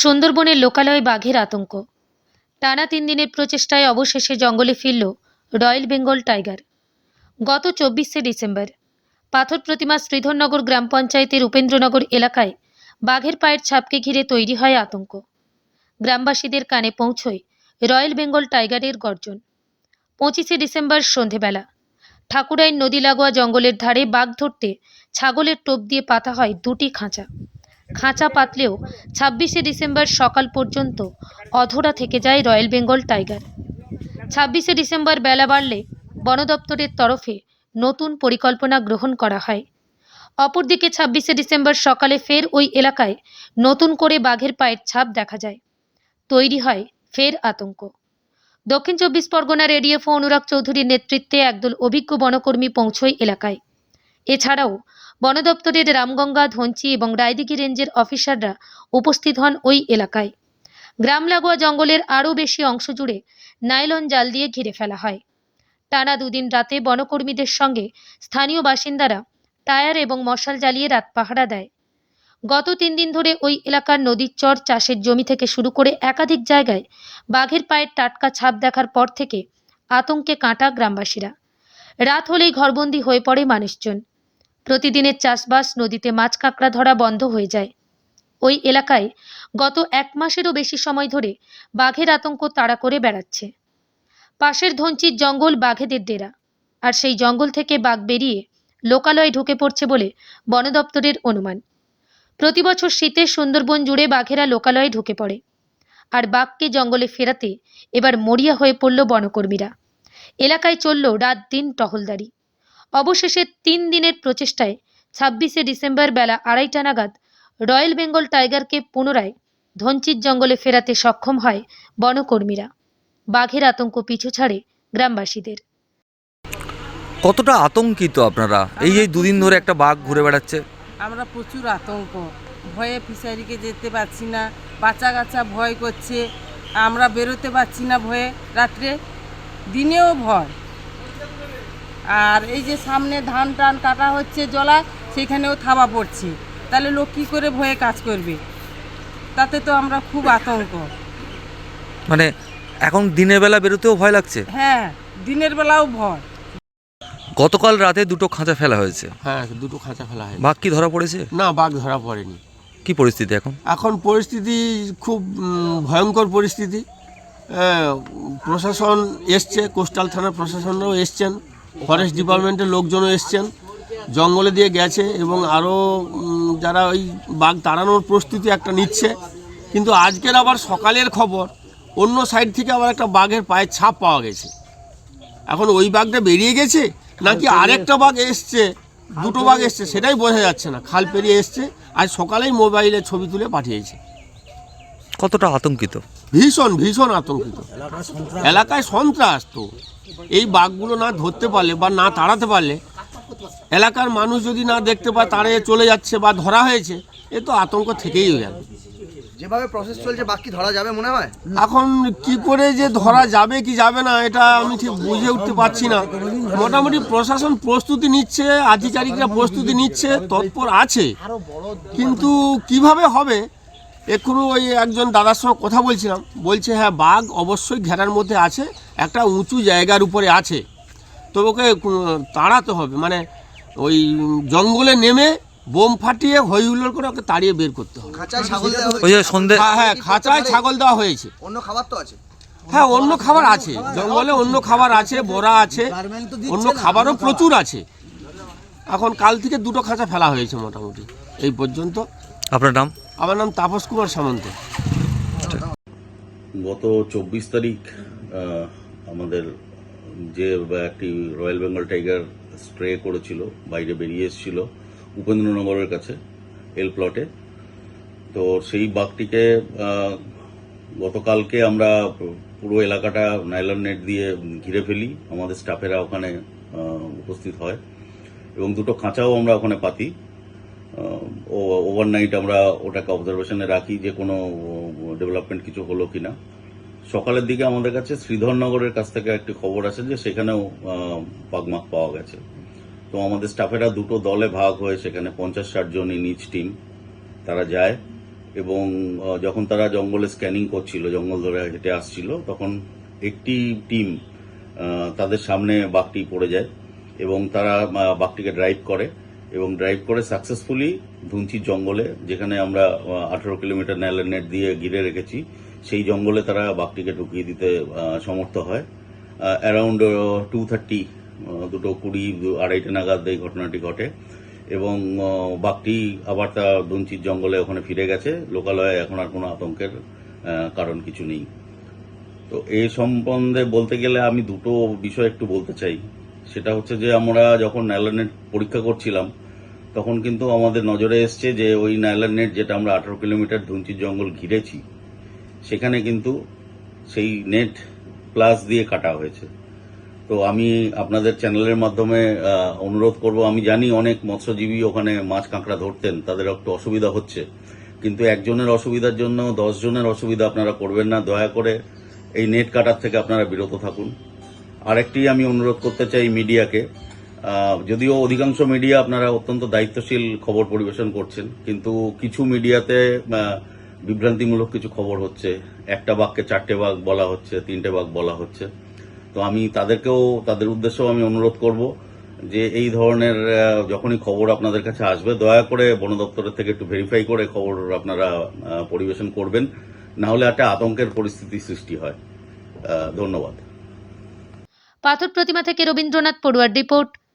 সুন্দরবনের লোকালয়ে বাঘের আতঙ্ক। টানা তিন দিনের প্রচেষ্টায় অবশেষে জঙ্গলে ফিরল রয়্যাল বেঙ্গল টাইগার। গত চব্বিশে ডিসেম্বর, পাথর প্রতিমা শ্রীধরনগর গ্রাম পঞ্চায়েতের উপেন্দ্রনগর এলাকায় বাঘের পায়ের ছাপকে ঘিরে তৈরি হয় আতঙ্ক। গ্রামবাসীদের কানে পৌঁছয় রয়্যাল বেঙ্গল টাইগারের গর্জন। পঁচিশে ডিসেম্বর সন্ধেবেলা, ঠাকুরাইন নদী লাগোয়া জঙ্গলের ধারে বাঘ ধরতে ছাগলের টোপ দিয়ে পাতা হয় দুটি খাঁচা। খাঁচা পাতলেও ছাব্বিশে ডিসেম্বর সকাল পর্যন্ত অধরা থেকে যায় রয়্যাল বেঙ্গল টাইগার। ছাব্বিশে ডিসেম্বর বেলা বাড়লে বন দপ্তরের তরফে নতুন পরিকল্পনা গ্রহণ করা হয়। অপরদিকে ছাব্বিশে ডিসেম্বর সকালে ফের ওই এলাকায় নতুন করে বাঘের পায়ের ছাপ দেখা যায়। তৈরি হয় ফের আতঙ্ক। দক্ষিণ চব্বিশ পরগনার এডিএফও অনুরাগ চৌধুরীর নেতৃত্বে একদল অভিজ্ঞ বনকর্মী পৌঁছয় এলাকায়। এছাড়াও বন দপ্তরের রামগঙ্গা ধঞ্চি এবং রায়দিঘি রেঞ্জের অফিসাররা উপস্থিত হন ওই এলাকায়। গ্রাম লাগোয়া জঙ্গলের আরও বেশি অংশ জুড়ে নাইলন জাল দিয়ে ঘিরে ফেলা হয়। টানা দুদিন রাতে বনকর্মীদের সঙ্গে স্থানীয় বাসিন্দারা টায়ার এবং মশাল জ্বালিয়ে রাত পাহারা দেয়। গত তিন দিন ধরে ওই এলাকার নদীর চর চাষের জমি থেকে শুরু করে একাধিক জায়গায় বাঘের পায়ের টাটকা ছাপ দেখার পর থেকে আতঙ্কে কাঁটা গ্রামবাসীরা। রাত হলেই ঘরবন্দি হয়ে পড়ে মানুষজন। প্রতিদিনের চাষবাস নদীতে মাছ কাঁকড়া ধরা বন্ধ হয়ে যায়। ওই এলাকায় গত এক মাসেরও বেশি সময় ধরে বাঘের আতঙ্ক তাড়া করে বেড়াচ্ছে। পাশের ধঞ্চির জঙ্গল বাঘেদের ডেরা, আর সেই জঙ্গল থেকে বাঘ বেরিয়ে লোকালয়ে ঢুকে পড়ছে বলে বন দপ্তরের অনুমান। প্রতি বছর শীতে সুন্দরবন জুড়ে বাঘেরা লোকালয়ে ঢুকে পড়ে, আর বাঘকে জঙ্গলে ফেরাতে এবার মরিয়া হয়ে পড়ল বনকর্মীরা। এলাকায় চলল রাত দিন টহলদারি। অবশেষে তিন দিনের প্রচেষ্টায় ছাব্বিশে ডিসেম্বর বেলা আড়াইটা নাগাদ রয়্যাল বেঙ্গল টাইগারকে পুনরায় ধনচির জঙ্গলে ফেরাতে সক্ষম হয় বনকর্মীরা। বাঘের আতঙ্ক পিছু ছাড়ে গ্রামবাসীদের। কতটা আতঙ্কিত আপনারা? এই যে দুদিন ধরে একটা বাঘ ঘুরে বেড়াচ্ছে। আমরা প্রচুর আতঙ্ক। ভয়ে ফিশারিকে যেতে পারছি না বাচ্চা কাচ্চা ভয় করছে। আমরা বেরোতে পারছি না ভয়ে। রাত্রে দিনেও ভয়। আর এই যে সামনে ধান টান কাটা হচ্ছে জলা সেখানেও থাবা পড়ছে। তাহলে লোক কী করে ভয়ে কাজ করবে? তাতে তো আমরা খুব আতঙ্ক। মানে এখন দিনের বেলা বেরোতেও ভয় লাগছে? হ্যাঁ দিনের বেলাও ভয়। গতকাল রাতে দুটো খাঁচা ফেলা হয়েছে। হ্যাঁ দুটো খাঁচা ফেলা হয় বাঘ কি ধরা পড়েছে? না বাঘ ধরা পড়েনি। কি পরিস্থিতি এখন? এখন পরিস্থিতি খুব ভয়ঙ্কর পরিস্থিতি। হ্যাঁ, প্রশাসন এসছে কোস্টাল থানার প্রশাসনরাও এসছেন। ফরেস্ট ডিপার্টমেন্টের লোকজনও এসছেন জঙ্গলে দিয়ে গেছে এবং আরও যারা ওই বাঘ তাড়ানোর প্রস্তুতি একটা নিচ্ছে। কিন্তু আজকের আবার সকালের খবর অন্য সাইড থেকে আবার একটা বাঘের পায়ের ছাপ পাওয়া গেছে। এখন ওই বাঘটা বেরিয়ে গেছে নাকি আরেকটা বাঘ এসছে? দুটো বাঘ এসছে সেটাই বোঝা যাচ্ছে না। খাল পেরিয়ে এসছে আজ সকালেই মোবাইলে ছবি তুলে পাঠিয়েছে। কতটা আতঙ্কিত? ভীষণ ভীষণ আতঙ্কিত। এলাকায় সন্ত্রাস তো। এই বাঘগুলো না ধরতে পারলে বা না তাড়াতে পারলে এলাকার মানুষ যদি না দেখতে পায় তাড়িয়ে চলে যাচ্ছে বা ধরা হয়েছে এ তো আতঙ্ক থেকেই গেল। যেভাবে প্রসেস চলছে বাকি ধরা যাবে মনে হয়? এখন কি করে যে ধরা যাবে কি যাবে না এটা আমি ঠিক বুঝে উঠতে পারছি না। মোটামুটি প্রশাসন প্রস্তুতি নিচ্ছে আধিকারিকরা প্রস্তুতি নিচ্ছে তৎপর আছে। কিন্তু কীভাবে হবে এক্ষুনি ওই একজন দাদার সঙ্গে কথা বলছিলাম। বলছে হ্যাঁ বাঘ অবশ্যই ঘেরার মধ্যে আছে একটা উঁচু জায়গার উপরে আছে। তো ওকে তাড়াতে হবে। মানে ওই জঙ্গলে নেমে বোম ফাটিয়ে হই হুল্লোড় করে ওকে তাড়িয়ে বের করতে হবে। ছাগল ওই যে সন্ধে হ্যাঁ হ্যাঁ খাঁচায় ছাগল দেওয়া হয়েছে। অন্য খাবার তো আছে। হ্যাঁ অন্য খাবার আছে। জঙ্গলে অন্য খাবার আছে বড়া আছে অন্য খাবারও প্রচুর আছে। এখন কাল থেকে দুটো খাঁচা ফেলা হয়েছে মোটামুটি। এই পর্যন্ত। আপনার নাম? আমার নাম তাপস কুমার সামন্ত। গত চব্বিশ তারিখ আমাদের যে একটি রয়্যাল বেঙ্গল টাইগার স্প্রে করেছিল, বাইরে বেরিয়ে এসেছিল উপেন্দ্রনগরের কাছে, এল প্লটে। তো সেই বাঘটিকে গতকালকে আমরা পুরো এলাকাটা নাইলন নেট দিয়ে ঘিরে ফেলি। আমাদের স্টাফেরা ওখানে উপস্থিত হয়। এবং দুটো খাঁচাও আমরা ওখানে পাতি। ওভারনাইট আমরা ওটাকে অবজারভেশনে রাখি যে কোনো ডেভেলপমেন্ট কিছু হলো কি না সকালের দিকে আমাদের কাছে শ্রীধরনগরের কাছ থেকে একটি খবর আসে যে সেখানেও বাঘমাখ পাওয়া গেছে। তো আমাদের স্টাফেরা দুটো দলে ভাগ হয়ে সেখানে পঞ্চাশ ষাট জন ইন টিম তারা যায় এবং যখন তারা জঙ্গলে স্ক্যানিং করছিল, জঙ্গল ধরে হেঁটে আসছিল, তখন একটি টিম তাদের সামনে বাঘটি পড়ে যায় এবং তারা বাঘটিকে ড্রাইভ করে। এবং ড্রাইভ করে সাকসেসফুলি ধুঞ্চির জঙ্গলে, যেখানে আমরা আঠারো কিলোমিটার ন্যালের নেট দিয়ে ঘিরে রেখেছি, সেই জঙ্গলে তারা বাঘটিকে ঢুকিয়ে দিতে সমর্থ হয়। অ্যারাউন্ড টু থার্টি দুটো কুড়ি আড়াইটে নাগাদ এই ঘটনাটি ঘটে এবং বাঘটি আবার তা দুঞ্চির জঙ্গলে ওখানে ফিরে গেছে। লোকালয়ে এখন আর কোনো আতঙ্কের কারণ কিছু নেই। তো এই সম্বন্ধে বলতে গেলে আমি দুটো বিষয় একটু বলতে চাই। সেটা হচ্ছে যে আমরা যখন নাইলার পরীক্ষা করছিলাম তখন কিন্তু আমাদের নজরে এসছে যে ওই নাইলার নেট যেটা আমরা আঠারো কিলোমিটার ধুঞ্চির জঙ্গল ঘিরেছি, সেখানে কিন্তু সেই নেট প্লাস দিয়ে কাটা হয়েছে। তো আমি আপনাদের চ্যানেলের মাধ্যমে অনুরোধ করব, আমি জানি অনেক মৎস্যজীবী ওখানে মাছ কাঁকড়া ধরতেন, তাদের একটু অসুবিধা হচ্ছে। কিন্তু একজনের অসুবিধার জন্য জনের অসুবিধা আপনারা করবেন না, দয়া করে এই নেট কাটার থেকে আপনারা বিরত থাকুন। আরেকটি আমি অনুরোধ করতে চাই মিডিয়াকে যদিও অধিকাংশ মিডিয়া আপনারা অত্যন্ত দায়িত্বশীল খবর পরিবেশন করছেন, কিন্তু কিছু মিডিয়াতে বিভ্রান্তিমূলক কিছু খবর হচ্ছে। একটা বাঘকে চারটে বাঘ বলা হচ্ছে, তিনটে বাঘ বলা হচ্ছে। তো আমি তাদেরকেও, তাদের উদ্দেশ্যেও আমি অনুরোধ করব যে এই ধরনের যখনই খবর আপনাদের কাছে আসবে, দয়া করে বন দপ্তরের থেকে একটু ভেরিফাই করে খবর আপনারা পরিবেশন করবেন। না হলে একটা আতঙ্কের পরিস্থিতি সৃষ্টি হয়। ধন্যবাদ। পাথর প্রতিমা থেকে রবীন্দ্রনাথ পড়ুয়ার report.